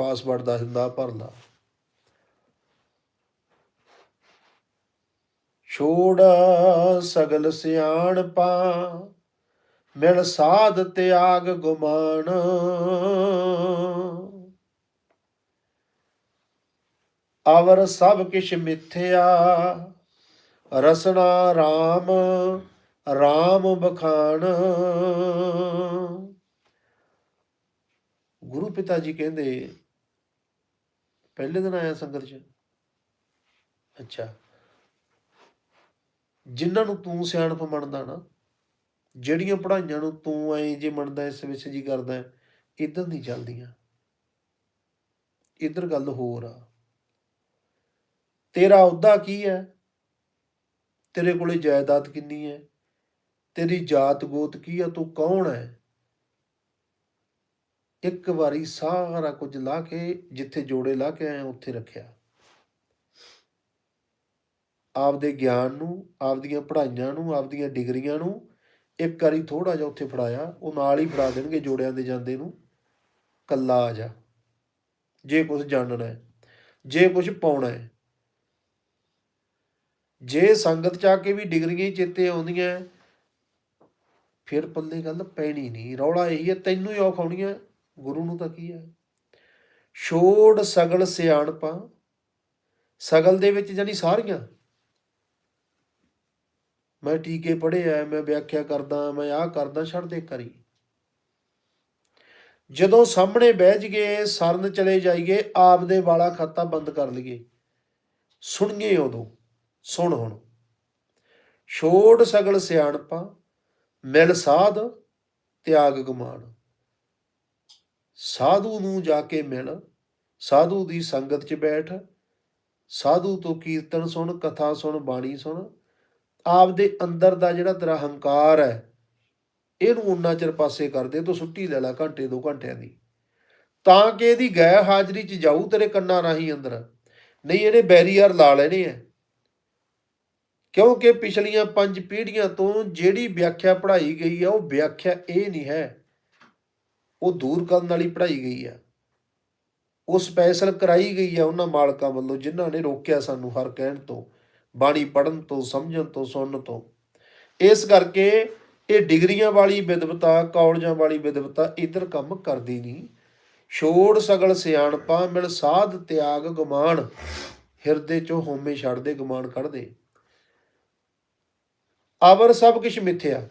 Password ਦਾ ਹੁੰਦਾ ਭਰ ਛੋੜ ਸਗਲ ਸਿਆਣਪਾ, ਮਿਲ ਸਾਧ ਤਿਆਗ ਗੁਮਾਨ। ਅਵਰ ਸਭ ਕਿਛ ਮਿਥਿਆ, ਰਸਨਾ RAM RAM ਬਖਾਨ। ਗੁਰੂ ਪਿਤਾ ਜੀ ਕਹਿੰਦੇ ਪਹਿਲੇ ਦਿਨ ਆਇਆ ਸੰਗਤ ਚ? ਅੱਛਾ। ਜਿਨ੍ਹਾਂ ਨੂੰ ਤੂੰ ਸਿਆਣਪ ਮੰਨਦਾ ਨਾ, ਜਿਹੜੀਆਂ ਪੜਾਈਆਂ ਨੂੰ ਤੂੰ ਐ ਜੇ ਮੰਨਦਾ, ਇਸ ਵਿੱਚ ਜੀ ਕਰਦਾ ਇਦਾਂ ਨਹੀਂ ਚੱਲਦੀਆਂ। ਇਧਰ ਗੱਲ ਹੋਰ ਆ। ਤੇਰਾ ਅਹੁਦਾ ਕੀ ਹੈ? ਤੇਰੇ ਕੋਲੇ ਜਾਇਦਾਦ ਕਿੰਨੀ ਹੈ? ਤੇਰੀ ਜਾਤ ਗੋਤ ਕੀ ਆ ਤੂੰ ਕੌਣ ਹੈ? ਇੱਕ ਵਾਰੀ ਸਾਰਾ ਕੁਝ ਲਾ ਕੇ ਜਿੱਥੇ ਜੋੜੇ ਲਾ ਕੇ ਆਇਆ, ਉੱਥੇ ਰੱਖਿਆ। ਆਪਦੇ ਗਿਆਨ ਨੂੰ, ਆਪਦੀਆਂ ਪੜ੍ਹਾਈਆਂ ਨੂੰ, ਆਪਦੀਆਂ ਡਿਗਰੀਆਂ ਨੂੰ ਇੱਕ ਵਾਰੀ ਥੋੜਾ ਜਿਹਾ ਉੱਥੇ ਫੜਾਇਆ, ਉਹ ਨਾਲ ਹੀ ਫੜਾ ਦੇਣਗੇ ਜੋੜਿਆਂ ਦੇ ਜਾਂਦੇ ਨੂੰ। ਕੱਲਾ ਆ ਜਾ। ਜੇ ਕੁਝ ਜਾਣਨਾ ਹੈ, ਜੇ ਕੁਝ ਪਾਉਣਾ ਹੈ। ਜੇ ਸੰਗਤ ਚ ਆ ਕੇ ਵੀ ਡਿਗਰੀਆਂ ਹੀ ਚੇਤੇ ਆਉਂਦੀਆਂ, ਫਿਰ ਪੱਲੇ ਗੱਲ ਪੈਣੀ ਨਹੀਂ। ਰੌਲਾ ਇਹੀ ਹੈ, ਤੈਨੂੰ ਹੀ ਔਖ ਆਉਣੀ ਹੈ ਗੁਰੂ ਨੂੰ ਤਾਂ ਕੀ ਹੈ? ਛੋੜ ਸਗਲ ਸਿਆਣਪਾਂ, ਸਗਲ ਦੇ ਵਿੱਚ ਜਾਨੀ ਸਾਰੀਆਂ। ਮੈਂ ਟੀਕੇ ਪੜ੍ਹੇ ਆ ਮੈਂ ਵਿਆਖਿਆ ਕਰਦਾ, ਮੈਂ ਆਹ ਕਰਦਾ, ਛੱਡ ਦੇ ਕਰੀ ਜਦੋਂ ਸਾਹਮਣੇ ਬਹਿ ਜਗੇ ਸਰਨ ਚਲੇ ਜਾਈਏ, ਆਪਦੇ ਵਾਲਾ ਖਾਤਾ ਬੰਦ ਕਰ ਲਈਏ। ਸੁਣੀਏ ਉਦੋਂ, ਸੁਣ ਹੁਣ। ਛੋੜ ਸਗਲ ਸਿਆਣਪਾ, ਮਿਲ ਸਾਧ, ਤਿਆਗ ਗਮਾਨ ਸਾਧੂ ਨੂੰ ਜਾ ਕੇ ਮਿਲ ਸਾਧੂ ਦੀ ਸੰਗਤ 'ਚ ਬੈਠ, ਸਾਧੂ ਤੋਂ ਕੀਰਤਨ ਸੁਣ, ਕਥਾ ਸੁਣ, ਬਾਣੀ ਸੁਣ, ਆਪਦੇ ਅੰਦਰ ਦਾ ਜਿਹੜਾ ਤੇਰਾ ਹੰਕਾਰ ਹੈ, ਇਹਨੂੰ ਉਨਾ ਚਿਰ ਪਾਸੇ ਕਰ ਦੇ, ਤੂੰ ਸੁੱਟੀ ਲੈ ਲੈ ਘੰਟੇ ਦੋ ਘੰਟਿਆਂ ਦੀ। ਤਾਂ ਕਿ ਇਹਦੀ ਗੈਰ ਹਾਜ਼ਰੀ 'ਚ ਜਾਊ ਤੇਰੇ ਕੰਨਾਂ ਰਾਹੀਂ ਅੰਦਰ। ਨਹੀਂ, ਇਹਨੇ ਬੈਰੀਅਰ ਲਾ ਲੈਣੇ ਆ। ਕਿਉਂਕਿ ਪਿਛਲੀਆਂ ਪੰਜ ਪੀੜ੍ਹੀਆਂ ਤੋਂ ਜਿਹੜੀ ਵਿਆਖਿਆ ਪੜ੍ਹਾਈ ਗਈ ਆ, ਉਹ ਵਿਆਖਿਆ ਇਹ ਨਹੀਂ ਹੈ। ਉਹ ਦੂਰ ਕਰਨ ਵਾਲੀ ਪੜ੍ਹਾਈ ਗਈ ਆ। ਉਹ ਸਪੈਸ਼ਲ ਕਰਾਈ ਗਈ ਆ ਉਹਨਾਂ ਮਾਲਕਾਂ ਵੱਲੋਂ, ਜਿਨ੍ਹਾਂ ਨੇ ਰੋਕਿਆ ਸਾਨੂੰ ਹਰ ਕਹਿਣ ਤੋਂ, ਬਾਣੀ ਪੜਨ ਤੋਂ, ਸਮਝਣ ਤੋਂ, ਸੁਣਨ ਤੋਂ। ਇਸ ਕਰਕੇ ਇਹ ਡਿਗਰੀਆਂ ਵਾਲੀ ਵਿਦਵਤਾ ਕਾਲਜਾਂ ਵਾਲੀ ਵਿਦਵਤਾ ਇਧਰ ਕੰਮ ਕਰਦੀ ਨਹੀਂ। ਛੋੜ ਸਗਲ ਸਿਆਣਪਾ, ਮਿਲ ਸਾਧ ਤਿਆਗ ਗਮਾਨ ਹਿਰਦੇ ਚੋਂ ਹੋਮੇ ਛੱਡ ਦੇ ਗਮਾਨ ਕੱਢ ਦੇ ਅਵਰ ਸਭ ਕਿਛ ਮਿੱਥਿਆ।